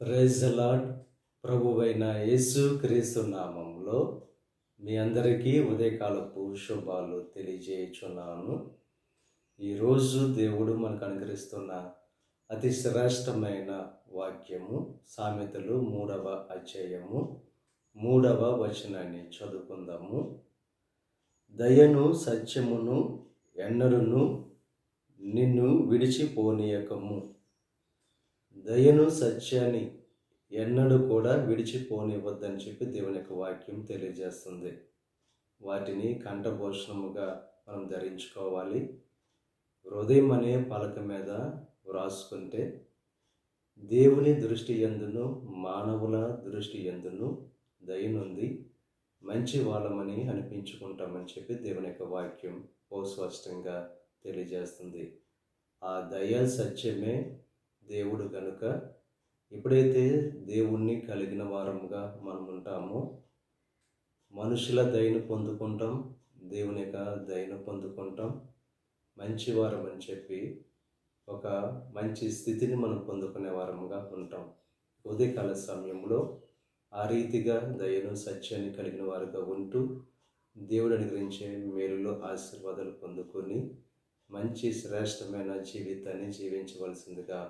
Praise lord ప్రభువైన యేసు క్రీస్తు నామంలో మీ అందరికీ ఉదయకాలపు శుభాలు తెలియజేయుచున్నాను. ఈరోజు దేవుడు మనకు అనుగ్రహిస్తున్న అతి శ్రేష్టమైన వాక్యము సామెతలు మూడవ అధ్యాయము మూడవ వచనాన్ని చదువుకుందాము. దయను సత్యమును ఎన్నరును నిన్ను విడిచిపోనీయకము. దయను సత్యాన్ని ఎన్నడూ కూడా విడిచిపోనివ్వద్దని చెప్పి దేవుని యొక్క వాక్యం తెలియజేస్తుంది. వాటిని కంఠభూషణముగా మనం ధరించుకోవాలి. హృదయం అనే పలక మీద వ్రాసుకుంటే దేవుని దృష్టి ఎందును మానవుల దృష్టి ఎందును దయనుంది మంచి వాళ్ళమని అనిపించుకుంటామని చెప్పి దేవుని యొక్క వాక్యం ఓ స్పష్టంగా తెలియజేస్తుంది. ఆ దయ సత్యమే దేవుడు కనుక ఎప్పుడైతే దేవుణ్ణి కలిగిన వారముగా మనం ఉంటామో మనుషుల దయను పొందుకుంటాం దేవుని యొక్క దయను పొందుకుంటాం. మంచి వారం అని చెప్పి ఒక మంచి స్థితిని మనం పొందుకునే వారముగా ఉంటాం. ఉదయకాల సమయంలో ఆ రీతిగా దయను సత్యాన్ని కలిగిన వారుగా ఉంటూ దేవుడు అనుగ్రహించే మేలులో ఆశీర్వాదాలు పొందుకొని మంచి శ్రేష్టమైన జీవితాన్ని జీవించవలసిందిగా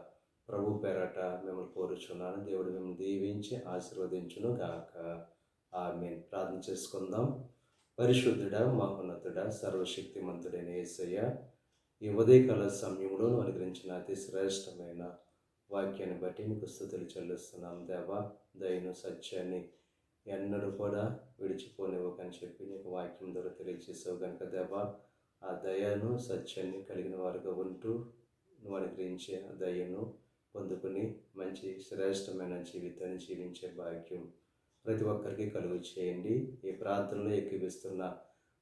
ప్రభు పేరట మిమ్మల్ని కోరుచున్నాను. దేవుడు మిమ్మల్ని దీవించి ఆశీర్వదించును గాక. ఆమె ప్రార్థన చేసుకుందాం. పరిశుద్ధుడ మహోన్నతుడ సర్వశక్తిమంతుడైన యేసయ్య ఈ ఉదయకాల సమయంలో అనుగ్రహించిన అతి శ్రేష్టమైన వాక్యాన్ని బట్టి మీకు స్థుతులు చెల్లిస్తున్నాం. దేవా దయను సత్యాన్ని ఎన్నడూ కూడా విడిచిపోనివ్వకని చెప్పి నీకు వాక్యం ద్వారా తెలియజేసావు కనుక దేవా ఆ దయను సత్యాన్ని కలిగిన వారుగా ఉంటూ నువ్వు అనుగ్రహించే ఆ దయను పొందుకుని మంచి శ్రేష్టమైన జీవితాన్ని జీవించే భాగ్యం ప్రతి ఒక్కరికి కలుగు చేయండి. ఈ ప్రార్థనలో ఎక్కిపిస్తున్న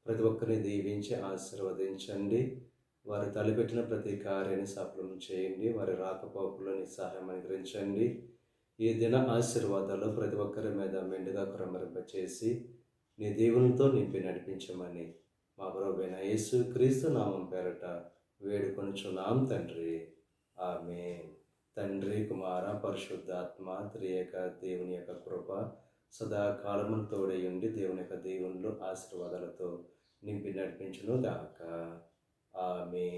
ప్రతి ఒక్కరిని దీవించి ఆశీర్వదించండి. వారు తలపెట్టిన ప్రతి కార్యాన్ని సఫలం చేయండి. వారి రాకపోకలని సహాయం అనుగ్రహించండి. ఈ దిన ఆశీర్వాదాలు ప్రతి ఒక్కరి మీద మెండుగా చేసి నీ దేవునితో నింపి నడిపించమని మా ప్రభువైన యేసు క్రీస్తు నామం పేరట వేడుకొనుచున్నాం తండ్రి. ఆమె తండ్రి కుమార పరిశుద్ధాత్మ త్రియేక దేవుని యొక్క కృప సదాకాలము తోడై ఉండి దేవుని యొక్క దేవుళ్ళు ఆశీర్వాదాలతో నింపి నడిపించును గాక. ఆమె